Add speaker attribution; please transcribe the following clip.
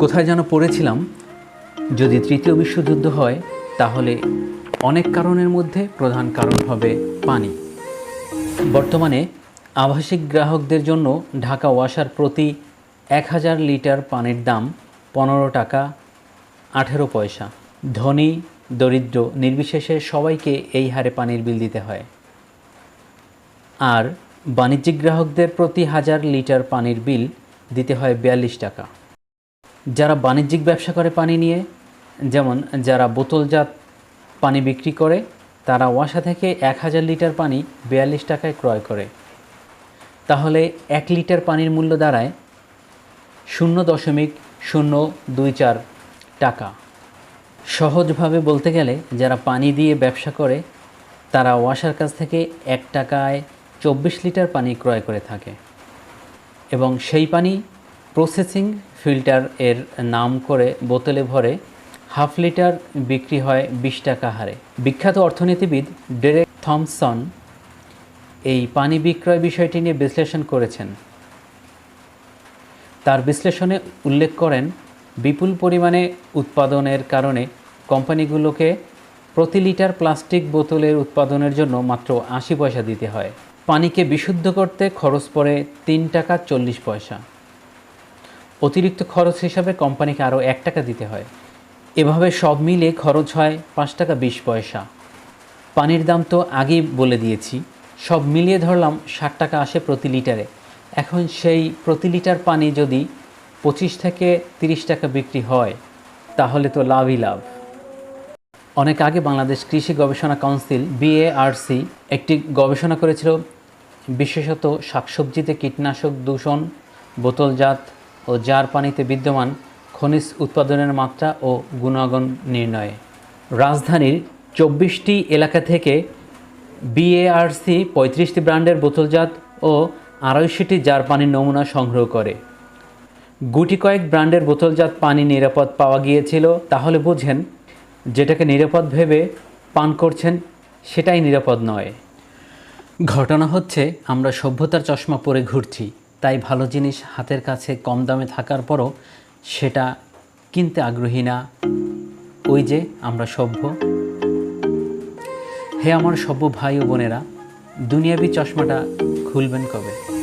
Speaker 1: কোথায় যেন পড়েছিলাম। যদি তৃতীয় বিশ্বযুদ্ধ হয়, তাহলে অনেক কারণের মধ্যে প্রধান কারণ হবে পানি। বর্তমানে আবাসিক গ্রাহকদের জন্য ঢাকা ওয়াসার প্রতি এক হাজার লিটার পানির দাম পনেরো টাকা, আঠেরো পয়সা। ধনী, দরিদ্র, নির্বিশেষে সবাইকে এই হারে পানির বিল দিতে হয়। আর বাণিজ্যিক গ্রাহকদের প্রতি হাজার লিটার পানির বিল দিতে হয় বিয়াল্লিশ টাকা। যারা বাণিজ্যিক ব্যবসা করে পানি নিয়ে, যেমন যারা বোতলজাত পানি বিক্রি করে, তারা ওয়াসা থেকে এক হাজার লিটার পানি বিয়াল্লিশ টাকায় ক্রয় করে। তাহলে এক লিটার পানির মূল্য দাঁড়ায় শূন্য দশমিক শূন্য দুই চার টাকা। সহজভাবে বলতে গেলে, যারা পানি দিয়ে ব্যবসা করে, তারা ওয়াসার কাছ থেকে এক টাকায় চব্বিশ লিটার পানি ক্রয় করে থাকে। এবং সেই পানি প্রসেসিং ফিল্টার এর নাম করে বোতলে ভরে হাফ লিটার বিক্রি হয় বিশ টাকা হারে। বিখ্যাত অর্থনীতিবিদ ডেরেক থমসন এই পানি বিক্রয় বিষয়টি নিয়ে বিশ্লেষণ করেছেন। তার বিশ্লেষণে উল্লেখ করেন, বিপুল পরিমাণে উৎপাদনের কারণে কোম্পানিগুলোকে প্রতি লিটার প্লাস্টিক বোতলের উৎপাদনের জন্য মাত্র আশি পয়সা দিতে হয়। পানিকে বিশুদ্ধ করতে খরচ পড়ে তিন টাকা চল্লিশ পয়সা। অতিরিক্ত খরচ হিসাবে কোম্পানিকে আরও এক টাকা দিতে হয়। এভাবে সব মিলে খরচ হয় পাঁচ টাকা বিশ পয়সা। পানির দাম তো আগেই বলে দিয়েছি। সব মিলিয়ে ধরলাম ষাট টাকা আসে প্রতি লিটারে। এখন সেই প্রতি লিটার পানি যদি পঁচিশ থেকে তিরিশ টাকা বিক্রি হয়, তাহলে তো লাভই লাভ। অনেক আগে বাংলাদেশ কৃষি গবেষণা কাউন্সিল বিএআরসি একটি গবেষণা করেছিল, বিশেষত শাকসবজিতে কীটনাশক দূষণ, বোতলজাত ও জার পানিতে বিদ্যমান খনিজ উৎপাদনের মাত্রা ও গুণাগুণ নির্ণয়ে। রাজধানীর চব্বিশটি এলাকা থেকে বিএআরসি পঁয়ত্রিশটি ব্র্যান্ডের বোতলজাত ও আড়াইশোটি জার পানির নমুনা সংগ্রহ করে। গুটি কয়েক ব্র্যান্ডের বোতলজাত পানি নিরাপদ পাওয়া গিয়েছিল, তাহলে বোঝেন, যেটাকে নিরাপদ ভেবে পান করছেন, সেটাই নিরাপদ নয়। ঘটনা হচ্ছে, আমরা সভ্যতার চশমা পরে ঘুরছি। তাই ভালো জিনিস হাতের কাছে কম দামে থাকার পরও সেটা কিনতে আগ্রহী না। ওই যে আমরা সভ্য। হে আমার সভ্য ভাই ও বোনেরা, দুনিয়াবি চশমাটা খুলবেন কবে?